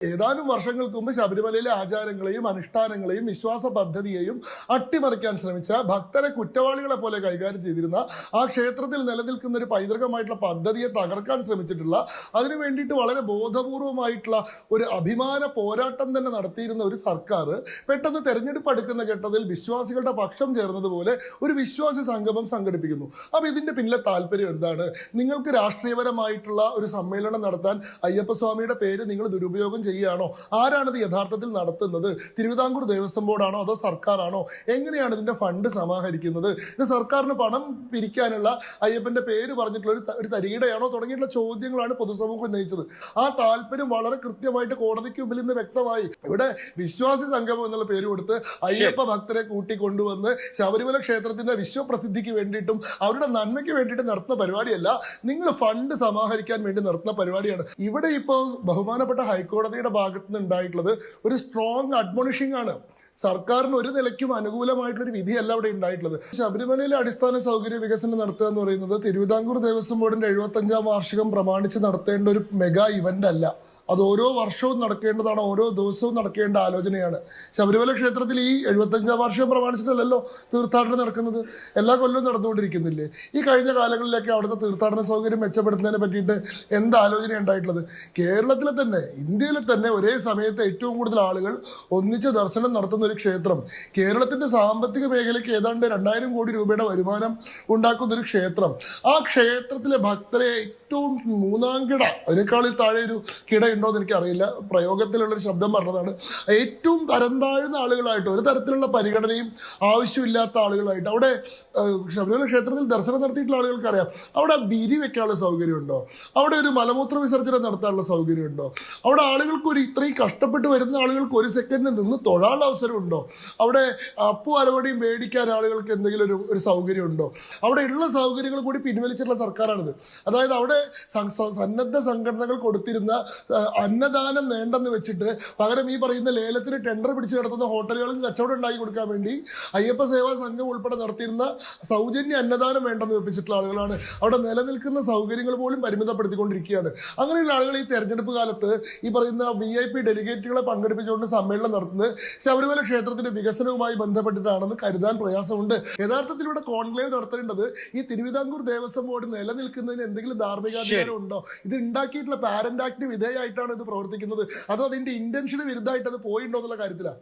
ഏതാനും വർഷങ്ങൾക്ക് മുമ്പ് ശബരിമലയിലെ ആചാരങ്ങളെയും അനുഷ്ഠാനങ്ങളെയും വിശ്വാസ പദ്ധതിയെയും അട്ടിമറിക്കാൻ ശ്രമിച്ച ഭക്തരെ കുറ്റവാളികളെ പോലെ കൈകാര്യം ചെയ്തിരുന്ന ആ ക്ഷേത്രത്തിൽ നിലനിൽക്കുന്ന ഒരു പൈതൃകമായിട്ടുള്ള പദ്ധതിയെ തകർക്കാൻ ശ്രമിച്ചിട്ടുള്ള അതിനു വേണ്ടിയിട്ട് വളരെ ബോധപൂർവമായിട്ടുള്ള ഒരു അഭിമാന പോരാട്ടം തന്നെ നടത്തിയിരുന്ന ഒരു സർക്കാർ പെട്ടെന്ന് തെരഞ്ഞെടുപ്പ് അടുക്കുന്ന ഘട്ടത്തിൽ വിശ്വാസികളുടെ പക്ഷം ചേർന്നതുപോലെ ഒരു വിശ്വാസി സംഗമം സംഘടിപ്പിക്കുന്നു. അപ്പൊ ഇതിന്റെ പിന്നിലെ താല്പര്യം എന്താണ്? നിങ്ങൾക്ക് രാഷ്ട്രീയപരമായിട്ടുള്ള ഒരു സമ്മേളനം നടത്താൻ അയ്യപ്പസ്വാമിയുടെ പേര് നിങ്ങൾ ദുരുപയോഗം ചെയ്യുകയാണോ ആരാണിത് യഥാർത്ഥത്തിൽ നടത്തുന്നത്? തിരുവിതാംകൂർ ദേവസ്വം ബോർഡാണോ അതോ സർക്കാരാണോ? എങ്ങനെയാണ് ഇതിന്റെ ഫണ്ട് സമാഹരിക്കുന്നത്? ഇത് സർക്കാരിന് പണം പിരിക്കാനുള്ള അയ്യപ്പന്റെ പേര് പറഞ്ഞിട്ടുള്ള ഒരു തരികിടയാണോ തുടങ്ങിയിട്ടുള്ള ചോദ്യങ്ങളാണ് പൊതുസമൂഹം ഉന്നയിച്ചത്. ആ താല്പര്യം വളരെ കൃത്യമായിട്ട് കോടതിക്ക് മുമ്പിൽ ഇന്ന് വ്യക്തമായി. ഇവിടെ വിശ്വാസി സംഗമം എന്നുള്ള പേര് കൊടുത്ത് അയ്യപ്പ ഭക്തരെ കൂട്ടിക്കൊണ്ടുവന്ന് ശബരിമല ക്ഷേത്രത്തിന്റെ വിശ്വപ്രസിദ്ധിക്ക് വേണ്ടിയിട്ടും അവരുടെ നന്മയ്ക്ക് വേണ്ടിയിട്ട് നടത്തുന്ന പരിപാടിയല്ല. നിങ്ങൾ ഫണ്ട് സമാഹരിക്കാൻ വേണ്ടി നടത്തുന്ന പരിപാടിയാണ്. ഇവിടെ ഇപ്പോൾ ബഹുമാനപ്പെട്ട ഹൈക്കോടതിയുടെ ഭാഗത്ത് നിന്ന് ഉണ്ടായിട്ടുള്ളത് ഒരു സ്ട്രോങ് അഡ്മോണിഷിംഗ് ആണ്. സർക്കാരിന് ഒരു നിലയ്ക്കും അനുകൂലമായിട്ടുള്ള ഒരു വിധിയല്ല അവിടെ ഉണ്ടായിട്ടുള്ളത്. ശബരിമലയിലെ അടിസ്ഥാന സൗകര്യ വികസനം നടത്തുക എന്ന് പറയുന്നത് തിരുവിതാംകൂർ ദേവസ്വം ബോർഡിന്റെ എഴുപത്തഞ്ചാം വാർഷികം പ്രമാണിച്ച് നടത്തേണ്ട ഒരു മെഗാ ഇവന്റ് അല്ല. അത് ഓരോ വർഷവും നടക്കേണ്ടതാണ് ഓരോ ദിവസവും നടക്കേണ്ട ആലോചനയാണ്. ശബരിമല ക്ഷേത്രത്തിൽ ഈ എഴുപത്തഞ്ചാം വർഷം പ്രമാണിച്ചിട്ടല്ലല്ലോ തീർത്ഥാടനം നടക്കുന്നത്? എല്ലാ കൊല്ലവും നടന്നുകൊണ്ടിരിക്കുന്നില്ലേ? ഈ കഴിഞ്ഞ കാലങ്ങളിലൊക്കെ അവിടുത്തെ തീർത്ഥാടന സൗകര്യം മെച്ചപ്പെടുത്തുന്നതിനെ പറ്റിയിട്ട് എന്ത് ആലോചന ഉണ്ടായിട്ടുള്ളത്? കേരളത്തിലെ തന്നെ ഇന്ത്യയിലെ തന്നെ ഒരേ സമയത്ത് ഏറ്റവും കൂടുതൽ ആളുകൾ ഒന്നിച്ച് ദർശനം നടത്തുന്ന ഒരു ക്ഷേത്രം. കേരളത്തിന്റെ സാമ്പത്തിക മേഖലയ്ക്ക് ഏതാണ്ട് രണ്ടായിരം കോടി രൂപയുടെ വരുമാനം ഉണ്ടാക്കുന്ന ഒരു ക്ഷേത്രം. ആ ക്ഷേത്രത്തിലെ ഭക്തരെ ഏറ്റവും മൂന്നാം കിട അതിനേക്കാളിൽ താഴെ ഒരു കിട ഉണ്ടോ എന്ന് എനിക്കറിയില്ല. പ്രയോഗത്തിലുള്ളൊരു ശബ്ദം പറഞ്ഞതാണ്. ഏറ്റവും തരം താഴ്ന്ന ആളുകളായിട്ട് ഒരു തരത്തിലുള്ള പരിഗണനയും ആവശ്യമില്ലാത്ത ആളുകളായിട്ട് അവിടെ ശബരിമല ക്ഷേത്രത്തിൽ ദർശനം നടത്തിയിട്ടുള്ള ആളുകൾക്കറിയാം. അവിടെ വിരി വെക്കാനുള്ള സൗകര്യമുണ്ടോ? അവിടെ ഒരു മലമൂത്ര വിസർജനം നടത്താനുള്ള സൗകര്യമുണ്ടോ? അവിടെ ആളുകൾക്ക് ഒരു ഇത്രയും കഷ്ടപ്പെട്ട് വരുന്ന ആളുകൾക്ക് ഒരു സെക്കൻഡിൽ നിന്ന് തൊഴാനുള്ള അവസരമുണ്ടോ? അവിടെ അപ്പു അരവടി മേടിക്കാൻ ആളുകൾക്ക് എന്തെങ്കിലും ഒരു ഒരു സൗകര്യം ഉണ്ടോ അവിടെ ഉള്ള സൗകര്യങ്ങൾ കൂടി പിൻവലിച്ചിട്ടുള്ള സർക്കാരാണിത്. അതായത് അവിടെ സന്നദ്ധ സംഘടനകൾ കൊടുത്തിരുന്ന അന്നദാനം വേണ്ടെന്ന് വെച്ചിട്ട് പകരം ഈ പറയുന്ന ലേലത്തിന് ടെൻഡർ പിടിച്ചു നടത്തുന്ന ഹോട്ടലുകൾക്ക് കച്ചവടം ഉണ്ടാക്കി കൊടുക്കാൻ വേണ്ടി അയ്യപ്പ സേവാ സംഘം ഉൾപ്പെടെ നടത്തിയിരുന്ന സൗജന്യ അന്നദാനം വേണ്ടെന്ന് വെപ്പിച്ചിട്ടുള്ള ആളുകളാണ്. അവിടെ നിലനിൽക്കുന്ന സൗകര്യങ്ങൾ പോലും പരിമിതപ്പെടുത്തിക്കൊണ്ടിരിക്കുകയാണ്. അങ്ങനെയുള്ള ആളുകൾ ഈ തെരഞ്ഞെടുപ്പ് കാലത്ത് ഈ പറയുന്ന വി ഐ പി ഡെലിഗേറ്റുകളെ പങ്കെടുപ്പിച്ചുകൊണ്ട് സമ്മേളനം നടത്തുന്നത് ശബരിമല ക്ഷേത്രത്തിന്റെ വികസനവുമായി ബന്ധപ്പെട്ടിട്ടാണെന്ന് കരുതാൻ പ്രയാസമുണ്ട്. യഥാർത്ഥത്തിൽ ഇവിടെ കോൺക്ലേവ് നടത്തേണ്ടത് ഈ തിരുവിതാംകൂർ ദേവസ്വം ബോർഡ് നിലനിൽക്കുന്നതിന് എന്തെങ്കിലും ധാർമ്മികാധികാരം ഉണ്ടോ? ഇത് ഉണ്ടാക്കിയിട്ടുള്ള പാരന്റ് ആക്ടിന് വിധേയമായിട്ടാണ് ഇത് പ്രവർത്തിക്കുന്നത്? അതോ അതിന്റെ ഇന്റൻഷന് വിരുദ്ധമായിട്ട് അത് പോയിട്ടുണ്ടോ എന്നുള്ള കാര്യത്തിലാണ്